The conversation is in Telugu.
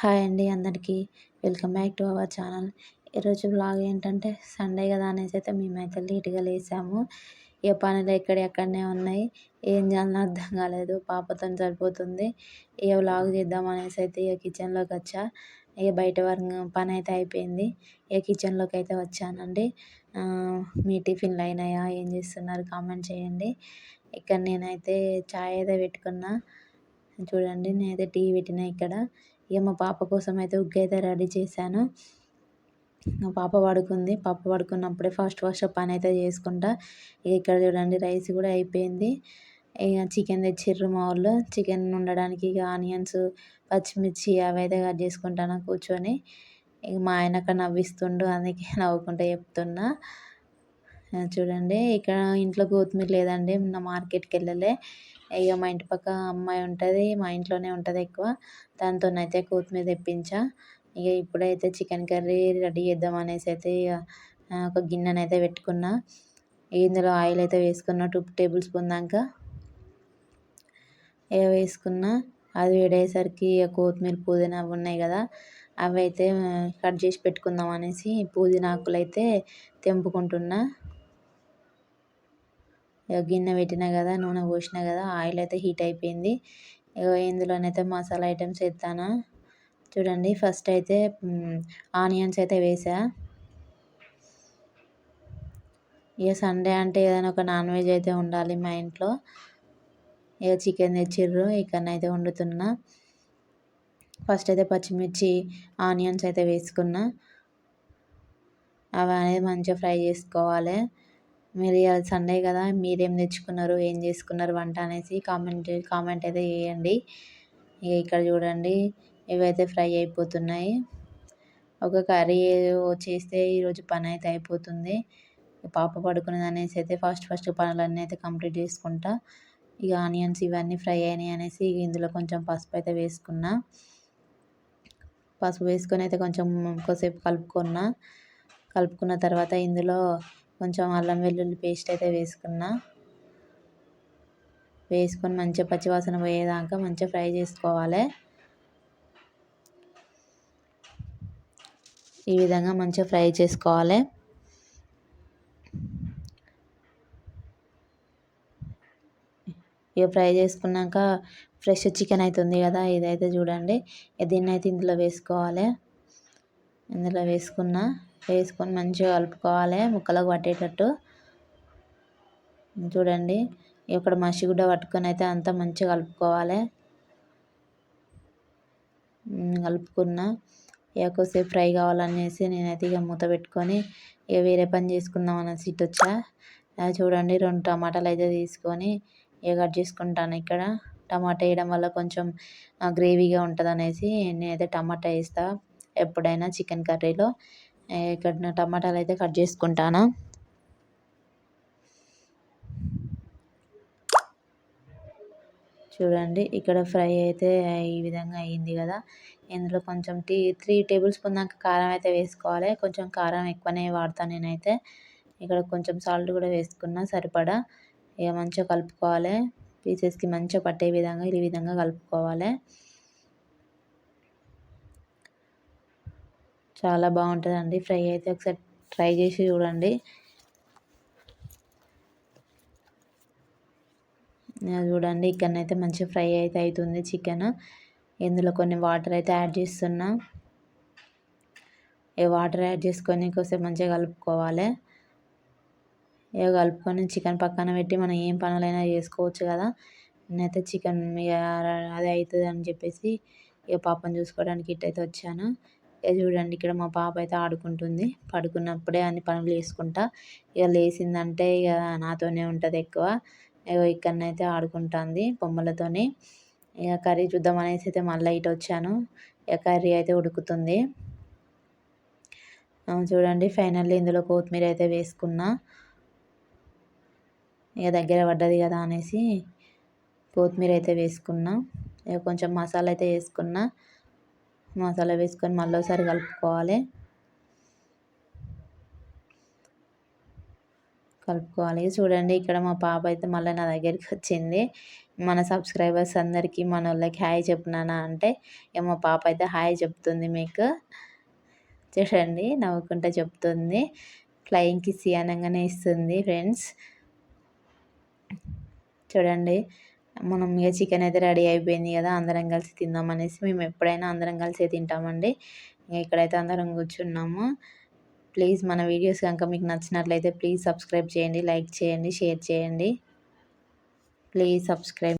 హాయ్ అండి అందరికీ. Welcome back to our channel. ఈరోజు బ్లాగ్ ఏంటంటే సండే కదా అనేసి అయితే మేమైతే లేట్గా లేసాము. ఇక పనులు ఎక్కడెక్కడనే ఉన్నాయి. ఏం చేయాలని అర్థం కాలేదు. పాపతో సరిపోతుంది. ఇక వ్లాగ్ చేద్దాం అనేసి అయితే ఇక కిచెన్లోకి వచ్చా. ఇక బయట వర్క్ పని అయితే అయిపోయింది. ఇక కిచెన్లోకి అయితే వచ్చానండి. మీ టిఫిన్లు అయినాయా? ఏం చేస్తున్నారు? కామెంట్ చేయండి. ఇక్కడ నేనైతే చాయ్ అయితే పెట్టుకున్నా. చూడండి నేనైతే టీ పెట్టిన ఇక్కడ. ఇక మా పాప కోసం అయితే ఉగ్గు అయితే రెడీ చేశాను. మా పాప పడుకుంది. పాప పడుకున్నప్పుడే ఫాస్ట్ ఫాస్ట్ పని అయితే చేసుకుంటా. ఇక ఇక్కడ చూడండి రైస్ కూడా అయిపోయింది. ఇక చికెన్ తెచ్చిర్రు మా వాళ్ళు. చికెన్ ఉండడానికి ఇక ఆనియన్స్ పచ్చిమిర్చి అవి అయితే కట్ చేసుకుంటాను కూర్చొని. ఇక మా ఆయన అక్కడ నవ్విస్తుండు. అందుకే నవ్వుకుంటూ చెప్తున్నా. చూడండి ఇక్కడ ఇంట్లో కొత్తిమీర లేదండి మొన్న మార్కెట్కి వెళ్ళలే. ఇక మా ఇంటి పక్క అమ్మాయి ఉంటుంది మా ఇంట్లోనే ఉంటుంది ఎక్కువ. దాంతోనైతే కొత్తిమీర తెప్పించా. ఇక ఇప్పుడైతే చికెన్ కర్రీ రెడీ చేద్దాం అనేసి అయితే ఇక ఒక గిన్నెనైతే పెట్టుకున్నా. ఇందులో ఆయిల్ అయితే వేసుకున్న టూ టేబుల్ స్పూన్ దాకా. ఇక వేసుకున్నా అది వేడేసరికి ఇక కొత్తిమీర పుదీనా అవి ఉన్నాయి కదా అవి అయితే కట్ చేసి పెట్టుకుందాం అనేసి పుదీనా ఆకులు అయితే తెంపుకుంటున్నా. గిన్నె పెట్టిన కదా నూనె పోసిన కదా ఆయిల్ అయితే హీట్ అయిపోయింది. ఇందులోనైతే మసాలా ఐటమ్స్ వేస్తాను. చూడండి ఫస్ట్ అయితే ఆనియన్స్ అయితే వేసా. ఇక సండే అంటే ఏదైనా ఒక నాన్ వెజ్ అయితే ఉండాలి మా ఇంట్లో. ఇక చికెన్ తెచ్చిర్రు ఇక్కడనైతే వండుతున్నా. ఫస్ట్ అయితే పచ్చిమిర్చి ఆనియన్స్ అయితే వేసుకున్నా. అవి అనేది మంచిగా ఫ్రై చేసుకోవాలి. మీరు ఇవాళ సండే కదా మీరేం తెచ్చుకున్నారు ఏం చేసుకున్నారు వంట అనేసి కామెంట్ కామెంట్ అయితే చేయండి. ఇక ఇక్కడ చూడండి ఇవైతే ఫ్రై అయిపోతున్నాయి. ఒక కర్రీ చేస్తే ఈరోజు పని అయితే అయిపోతుంది. పాప పడుకున్నది అనేసి అయితే ఫస్ట్ ఫస్ట్ పనులన్నీ అయితే కంప్లీట్ చేసుకుంటా. ఇక ఆనియన్స్ ఇవన్నీ ఫ్రై అయినాయి అనేసి ఇందులో కొంచెం పసుపు అయితే వేసుకున్నా. పసుపు వేసుకొని అయితే కొంచెం కొద్దిసేపు కలుపుకున్నా. కలుపుకున్న తర్వాత ఇందులో కొంచెం అల్లం వెల్లుల్లి పేస్ట్ అయితే వేసుకున్నా. వేసుకొని మంచిగా పచ్చివాసన పోయేదాకా మంచిగా ఫ్రై చేసుకోవాలి. ఈ విధంగా మంచిగా ఫ్రై చేసుకోవాలి. ఇక ఫ్రై చేసుకున్నాక ఫ్రెష్ చికెన్ అవుతుంది కదా ఇదైతే చూడండి. దీన్ని అయితే ఇందులో వేసుకోవాలి. ఇందులో వేసుకున్న వేసుకొని మంచిగా కలుపుకోవాలి ముక్కలకు పట్టేటట్టు. చూడండి ఇక్కడ మసిగుడ్డ పట్టుకొని అయితే అంతా మంచిగా కలుపుకోవాలి. కలుపుకున్న. ఇక ఫ్రై కావాలనేసి నేనైతే ఇక మూత పెట్టుకొని ఇక వేరే పని చేసుకుందాం అనేసి ఇటు వచ్చా. చూడండి రెండు టమాటాలు అయితే తీసుకొని ఇక కట్ చేసుకుంటాను ఇక్కడ. టమాటా వేయడం వల్ల కొంచెం గ్రేవీగా ఉంటుంది అనేసి నేనైతే టమాటా వేస్తా. ఎప్పుడైనా చికెన్ కర్రీలో. ఇక్కడ టమాటాలు అయితే కట్ చేసుకుంటాను? చూడండి ఇక్కడ ఫ్రై అయితే ఈ విధంగా అయ్యింది కదా. ఇందులో కొంచెం టీ త్రీ టేబుల్ స్పూన్ దాకా కారం అయితే వేసుకోవాలి. కొంచెం కారం ఎక్కువనే వాడతాను నేనైతే. ఇక్కడ కొంచెం సాల్ట్ కూడా వేసుకున్నా సరిపడా. ఇక మంచిగా కలుపుకోవాలి. పీసెస్కి మంచిగా పట్టే విధంగా ఈ విధంగా కలుపుకోవాలి. చాలా బాగుంటుందండి. ఫ్రై అయితే ఒకసారి ట్రై చేసి చూడండి. చూడండి ఇక్కడనైతే మంచిగా ఫ్రై అయితే అవుతుంది చికెన్. ఇందులో కొన్ని వాటర్ అయితే యాడ్ చేస్తున్నా. ఏ వాటర్ యాడ్ చేసుకొని కొంచెం మంచిగా కలుపుకోవాలి. ఇక కలుపుకొని చికెన్ పక్కన పెట్టి మనం ఏం పనులైనా చేసుకోవచ్చు కదా. నేనైతే చికెన్ అది అదే అవుతుంది అని చెప్పేసి ఇక పాపను చూసుకోవడానికి ఇట్టయితే వచ్చాను. చూడండి ఇక్కడ మా పాప అయితే ఆడుకుంటుంది. పడుకున్నప్పుడే అన్ని పనులు చేసుకుంటా. ఇక లేచిందంటే ఇక నాతోనే ఉంటుంది ఎక్కువ. ఇక ఇక్కడనైతే ఆడుకుంటుంది బొమ్మలతోని. ఇక కర్రీ చూద్దాం అనేసి అయితే మళ్ళీ ఇటు వచ్చాను. ఇక కర్రీ అయితే ఉడుకుతుంది. చూడండి ఫైనల్లీ ఇందులో కొత్తిమీర అయితే వేసుకున్నా. ఇక దగ్గర పడ్డది కదా అనేసి కొత్తిమీర అయితే వేసుకున్నా. ఇక కొంచెం మసాలా అయితే వేసుకున్నా. మసాలా వేసుకొని మళ్ళీ ఒకసారి కలుపుకోవాలి. కలుపుకోవాలి. చూడండి ఇక్కడ మా పాప అయితే మళ్ళీ నా దగ్గరికి వచ్చింది. మన సబ్స్క్రైబర్స్ అందరికీ మన వాళ్ళకి హాయ్ చెప్పినానా అంటే ఇక మా పాప అయితే హాయ్ చెప్తుంది మీకు. చూడండి నవ్వుకుంటూ చెప్తుంది. ఫ్లయింగ్ కిస్ అనగానే ఇస్తుంది ఫ్రెండ్స్ చూడండి మనం ఇక చికెన్ అయితే రెడీ అయిపోయింది కదా అందరం కలిసి తిందాం అనేసి మేము ఎప్పుడైనా అందరం కలిసే తింటామండి. ఇక్కడైతే అందరం కూర్చున్నాము. ప్లీజ్ మన వీడియోస్ కనుక మీకు నచ్చినట్లయితే ప్లీజ్ సబ్స్క్రైబ్ చేయండి లైక్ చేయండి షేర్ చేయండి. Please subscribe